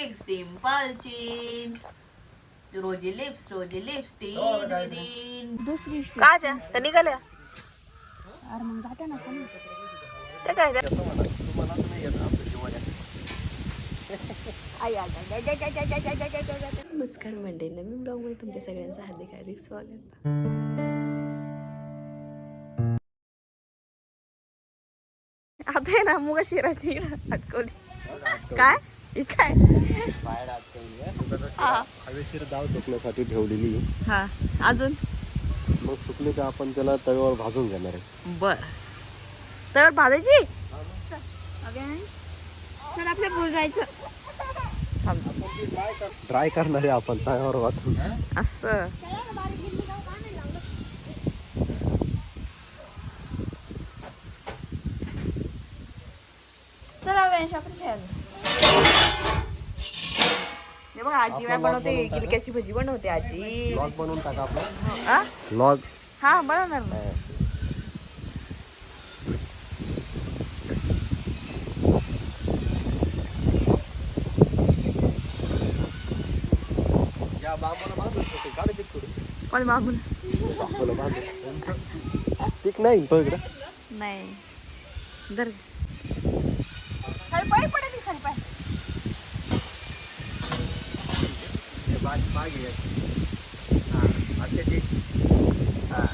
Lips डिंपलची रोजी lips rosy lips टीन within दुसरी काच्या त्या निघाल्या अरे मग जाते ना कोणी त्या काय त्या? नमस्कार मंडळी नवीन ब्लॉगमध्ये तुमच्या सगळ्यांचं हार्दिक हार्दिक स्वागत आता आहे ना मुग शिराची अटकवली काय ही काय? हा. हवेशीर दाव सुकण्यासाठी ठेवलेली हा. अजून? मग सुकली का आपण त्याला तव्यावर भाजून घेणार आहे. बर. तर भाजायची? चल. आपल्या बोल जायचं ट्राय करणार आहे आपण तव्यावर वाचून. असं. चला वेळ आपण खेळायला. बघा आजी काय बनवते गिलक्याची भजी बनवते आजी. बनवून टाका आपला. ब्लॉग हा बनवणार ना. कोण बाबून ठीक नाही नाही. pagi-pagi ya. Nah, oke di. Nah.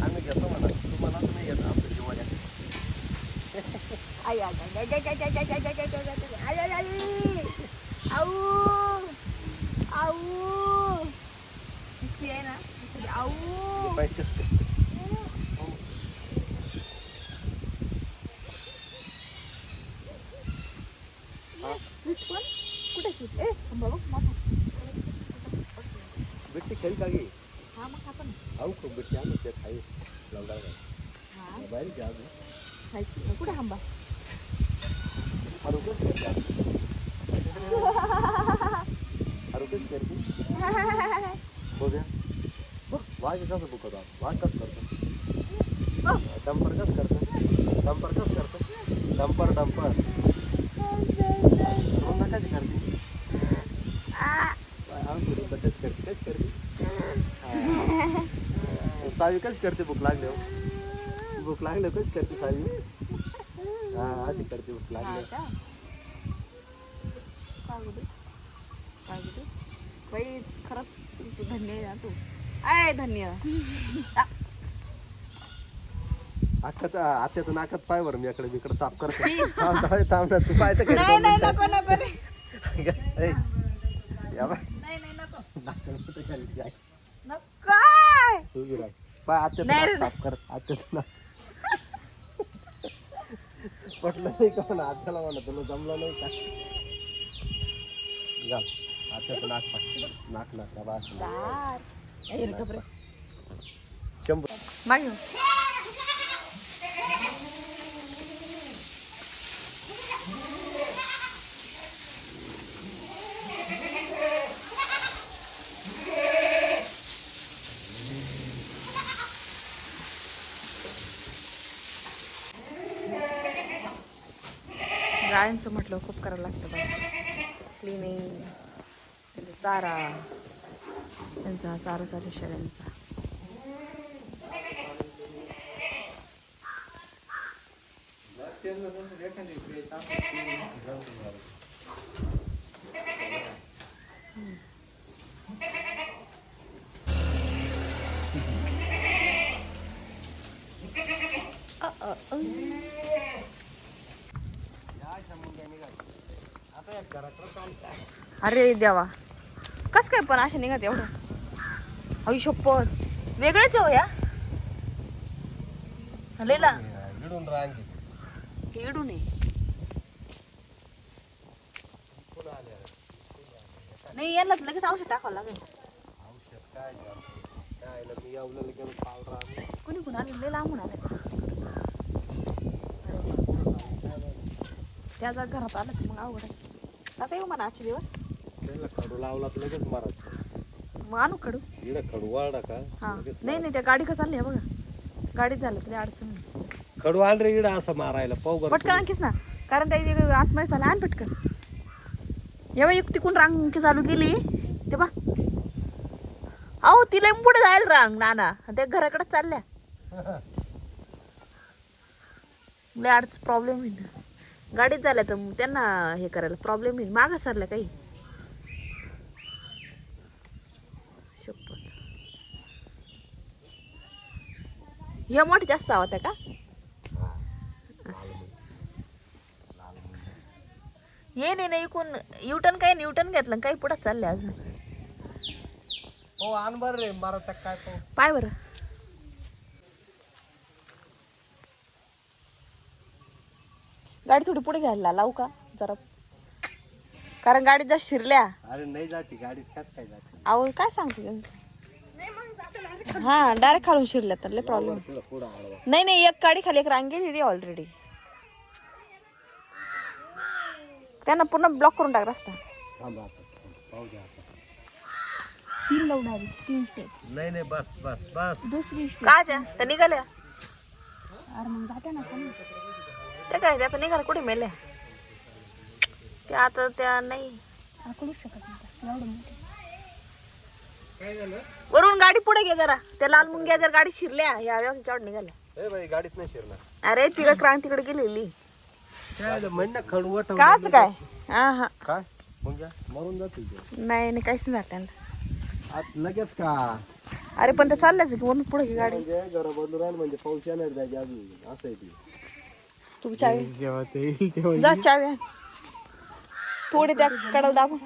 Ani ke tuh mana? Tuh mana tuh ya tuh apa jiwanya? Ayo, ayo, ayo, ayo, ayo, ayo, ayo, ayo, ayo, ayo, ayo, ayo, ayo, ayo, ayo, ayo, ayo, ayo, बिट्टी खेळ का गे हा मग आपण आऊ खूप बिट्टी आम्ही ते खाई लवकर हा बाहेर घ्या अजून. खायची कुठे आंबा हरुकच करते आम्ही. हरुकच करते बघूया बघ वाघ कसं बुकतो वाघ कसं करतो डंपर कसं करतो डंपर कसं करतो डंपर डंपर रोंदा कशी करते आमची कशी करते कशी करते सावी कशी करते भूक लागले भूक लागले कशी करते सावी हा अशी करते भूक हा. लागले काय बाई खरंच धन्य आहे ना तू आय धन्य अख्खाचा आत्याचं नाकात पाय बरं मी इकडे इकडे साफ करतो थांब थांब तू पाहायचं तर नको नको या बाय. नाही नाही नको. नको तू बी राह. पाय आत्याचं नाही रे. साफ कर. आत्याचं नाक पटलं नाही का म्हणा? आत्याला म्हणा तुला जमलं नाही का? घाल आत्याचं नाक पाठ. नाक नाक बा दार. ए, रे, गप रे. शंभर. मागे येऊ. गायांचं म्हटलं खूप करावं लागतं बघ क्लिनिंग म्हणजे चारा त्यांचा चारा चालू शेळ्यांचा अरे देवा. कस काय पण असे निघत एवढं? आई पण वेगळेच हो या. हलेला नाही लगेच औषध टाकावं लागेल. आले? आले. त्या जर घरात आलं तर मग अवघड आता येऊ म्हणा आजचे दिवस. त्याला खडू लावला तर लगेच मारायचं मग आणू कडू इकडे खडू वाढा का? हा. लगेच नाही नाही त्या गाडी का चालली आहे बघा. गाडीत झालं तरी अडचण नाही. खडू आण रे इडा असं मारायला. पाहू बरं पटकन आणखीच ना. कारण त्याची आतमध्ये चालला आण पटकन. जेव्हा एक तिकून रांग चालू केली ते बा अहो तिला पुढे जायला रांग नाना. त्या घराकडे चालल्या. लय अडच प्रॉब्लेम होईल गाडीत झाल्या तर मग त्यांना हे करायला प्रॉब्लेम होईल मागं सरल्या काही? हे मोठे जास्त आवाज आहे का? ये नाही नाही इकून युटन काय न्यूटन घेतलं काही पुढे चालले अजून. हो आण बर रे मारा काय पाय बरं. गाडी थोडी पुढे घ्यायला लावू का? जरा. कारण गाडीत जर शिरल्या. अरे नाही जाती गाडीत काय काय जाते अहो काय सांगते हा डायरेक्ट खालून शिरल्या तर लय प्रॉब्लेम तुला पुढं आडवा. नाही नाही एक गाडी खाली एक रांग गेली ऑलरेडी त्यांना पूर्ण ब्लॉक करून टाक रस्ता. थांबा आता पाहू द्या आता. तीन लावून आली तीन स्टेप नाही नाही बस बस बस. दुसरी स्टेप काच्या त्या निघाल्या. अरे मग जाते ना त्या काय त्या आता निघाल्या कुठे मेल्या. त्या आता त्या नाही. आकडूच शकत नाही एवढं मोठं. वरून गाडी पुढे घे जरा. त्या लाल मुंग्या जर गाडी शिरल्या या व्यवस्थेच्या निघाल्या. ए बाई गाडीत नाही शिरणार. अरे तिकडे क्रांतीकडे गेलेली. काय महिना खडवट काच काय? हा हा. काय? मरून जातील नाही नाही काहीच नाही त्यांना. आज लगेच का? अरे पण ते चालल्याच की वरून पुढे घे गाडी. म्हणजे घर बंधू राहील म्हणजे पाऊस येणार जायची अजून असं आहे ते तू चावी जेव्हा ते येईल तेव्हा जा चावी आण. थोडी त्या कडल दाबून.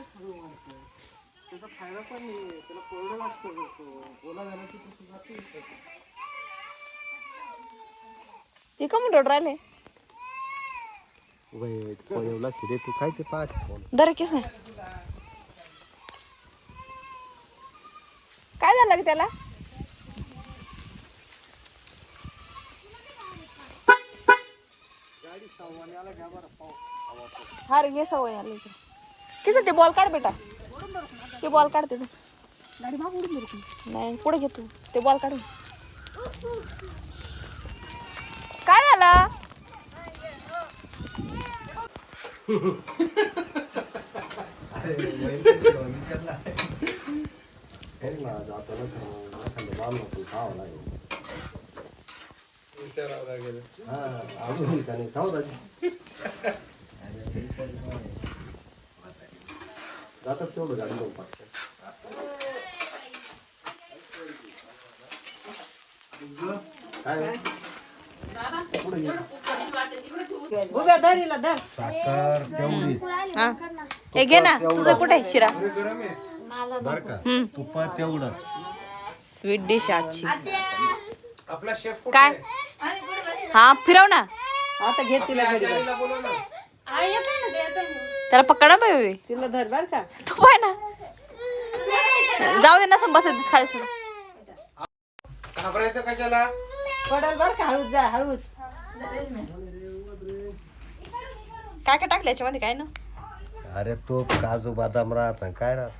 हे का राहिले? वय, फोन येऊ लागते रे तू खायचे पाच फोन? दर किस नाही काय झालं ग त्याला? हा रे ये सवय आली इकडे. किस ते बॉल काढ बेटा. ते बॉल काढते तू गाडी मागून उडून नाही पुढे घे तू. ते बॉल काढून. काय झालं? जातात तेवढं गाडी दोन पाच. काय साखर तेवढी. हा. हे घे ना. तुझं कुठे आहे शिरा? बर का? तुपात तेवढं. स्वीट डिश आजची. आपला शेफ काय? हा फिरव ना. आता घेत तिला बोलव ना. त्याला पकडा बाई तिला धर बर का. तू पाय ना. जाऊ दे ना सं बसत खाली सोडा घाबरायचं कशाला? पडल बर का हळूच जा हळूच. काय काय टाकलं याच्यामध्ये? काय ना? अरे तो काजू बदाम राहत काय राहत?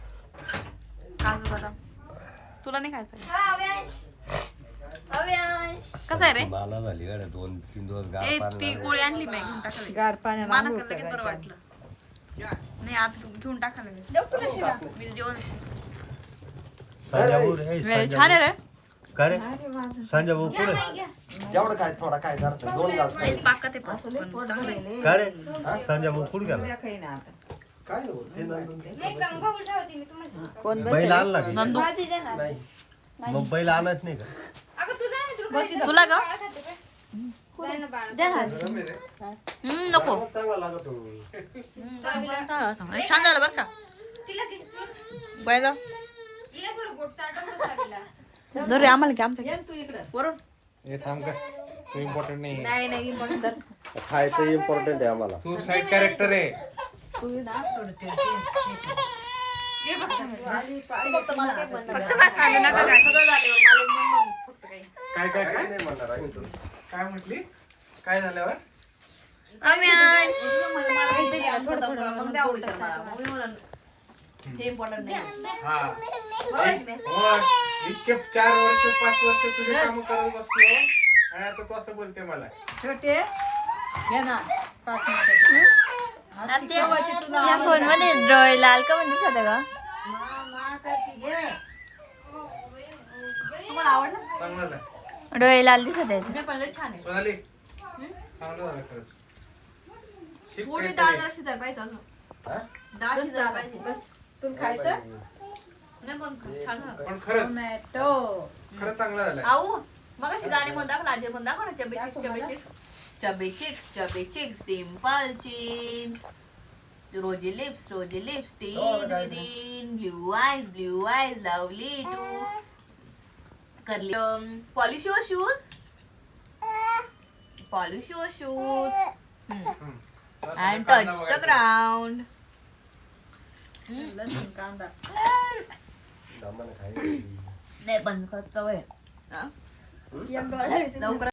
काजू बदाम. तुला नाही खायचं? कसं आहे रे? मला झाली गाड्या दोन तीन दिवस ए गार पाणी ती गोळी आणली मी घेऊन टाकायला गार मला लगेच बरं वाटलं. नाही आता घेऊन टाकायला मी जेवण. संजय भाऊ रे, हे संजय छान आहे रे. का रे? संजय भाऊ पुढे. जेवढं काय थोडा काय करतो दोन नाहीच पाकत आहे पण पण चांगलं आहे. का रे? संजय भाऊ कुठे गेला? काय नाही नंदन. बैल आणला की? नंदू. मग बैल आणत नाही का? तुला ग हम्म, नको. हो. छान झालं बरं का? बाय ग धर रे आम्हाला घ्या आमचं. वरून. हे थांब का तू इम्पॉर्टंट नाही. नाही नाही धर. खायचं इम्पॉर्टंट आहे आम्हाला. तू साईड कॅरेक्टर आहे. फक्त काय सांगू नका काय सगळं झालं. मला मग- मग फक्त काही. काय काय काय? नाही म्हणणार आम्ही तुला. काय म्हटली? काय झाल्यावर? मग द्या उलटं मला. मग मी म्हणेन, ते important नाही. हा. हो, इतके चार वर्ष पाच वर्ष तुझे काम करत बसलो. आणि आता तू असं बोलते मला. छोटे घे ना. या फोनमध्ये लाल का म्हणजे होतं का? चांगलं झालं. डोळे लाल दिसत आहेत. छान आहे. सोनाली चांगलं झालं खरंच. शिक पुढे काहीतरी. डाळ जरा शिजायला पाहिजे अजून. हा? डाळ शिजायला पाहिजे? बस. तुला खायचं? नाही पण छान झालं. पण खरंच. टोमॅटो खरंच चांगलं झालं. आऊ मग अशी गाणी म्हणून दाखव ना आजी म्हणून दाखव ना chubby cheeks chubby cheeks. Chubby cheeks chubby cheeks dimple chin. Rosy lips rosy lips teeth within blue eyes blue eyes lovely too. Curly polish your shoes polish your shoes. And touch the. Ground कांदा खायचं. नाही बंद करत सवय लवकर